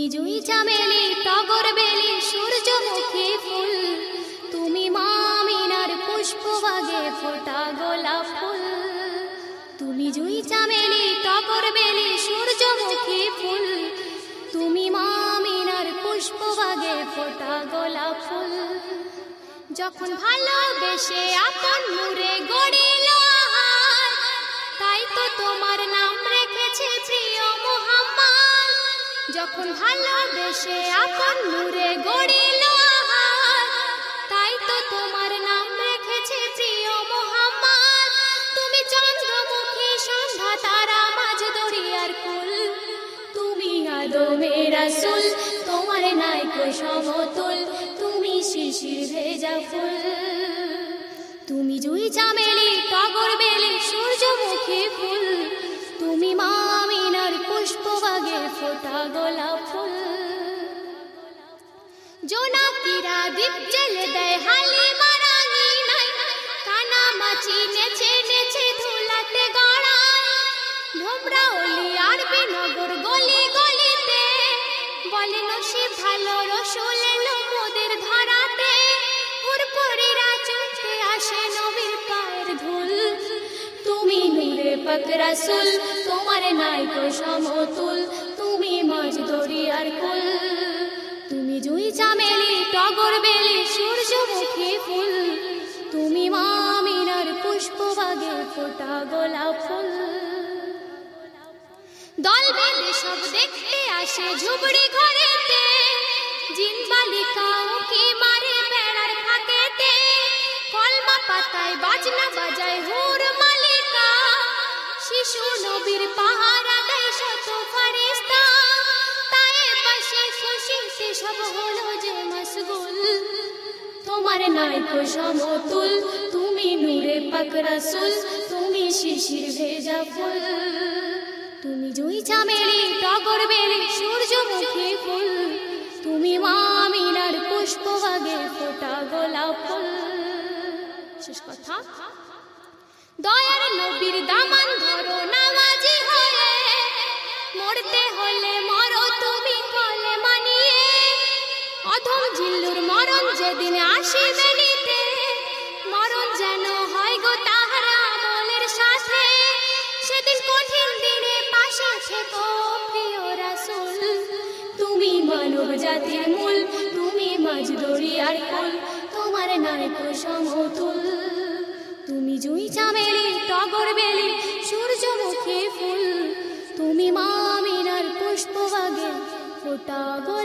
তুমি জুই চামেলি, টগর বেলি, সূর্যমুখী ফুল। তুমি মামিনার পুষ্পবাগে ফোটা গোলাপ ফুল। তুমি জুই চামেলি, টগর বেলি, সূর্যমুখী ফুল। তুমি মামিনার পুষ্পবাগে ফোটা গোলাপ ফুল। যখন ভালোবেসে আপন নূরে যখন ভালোবেসে আপন নূরে গড়িল আহার, তাই তো তোমার নাম রেখেছে প্রিয় মোহাম্মদ। তুমি চন্দ্রমুখী সন্ধ্যা তারা মাঝ দরিয়ার কুল। তুমি আদমে রাসুল তোমার নাইকো সমতুল। তুমি শিশির ভেজা ফুল। তুমি জুই চামেলি টগর বেলি সূর্যমুখী ফুল। তুমি পুষ্পবাগে ফোটা গোলাপ ফুল। জোনাকিরা দীপ জ্বেলে দেয়, হালি মারাঙি নাই। কানা মাছি নেচে নেচে ধুলাতে গড়ায় ভোমরা অলি আর বিনগর গলি গলিতে। বলে নসিব ভালো রসুল এলো মোদের ধরাতে। হুরপুরিরা চলতে আসে নবীর পায়ের ধুল। তুমি নূরে পাক রাসুল, তোমার দরিয়ার কুল। তুমি জুই চামেলি, টগর বেলি, সূর্যমুখী ফুল। তুমি মামিনার পুষ্পবাগে ফোটা গোলাপ ফুল। দল বেঁধে সব দেখতে আসে ঝুবড়ি ঘরেতে। জিন বালিকা উকি মারে বেড়ার ফাঁকেতে। কলমা পাতায় বাজনা বাজায় হুর মালিকা। শিশু নবীর পাহারা দেয় শত ফারিস্তা সব হলো যে মশগুল তোমার নাইকো সমতুল, তুমি নূরে তুমি শিশির ভেজা ফুল। তুমি জুই চামেলি টগর বেলি, সূর্যমুখী ফুল। তুমি মামিনার পুষ্পবাগে ফোটা গোলাপ ফুল। শেষ কথা। দয়ার নবীর দামান জিল্লুর মরণ যেদিন আসিবে নিতে, মরণ যেন হয় গো তাহার আমলের সাথে। সেদিন কঠিন দিনে পাশে থেকো প্রিয় রাসূল। তুমি মানব জাতির মূল, তুমি মাঝ দরিয়ার কুল, তোমার নায়ক সমতুল। তুমি জুই চামেলি, টগর বেলি, সূর্যমুখী ফুল। তুমি মামিনার পুষ্পবাগে ফোটা গোলা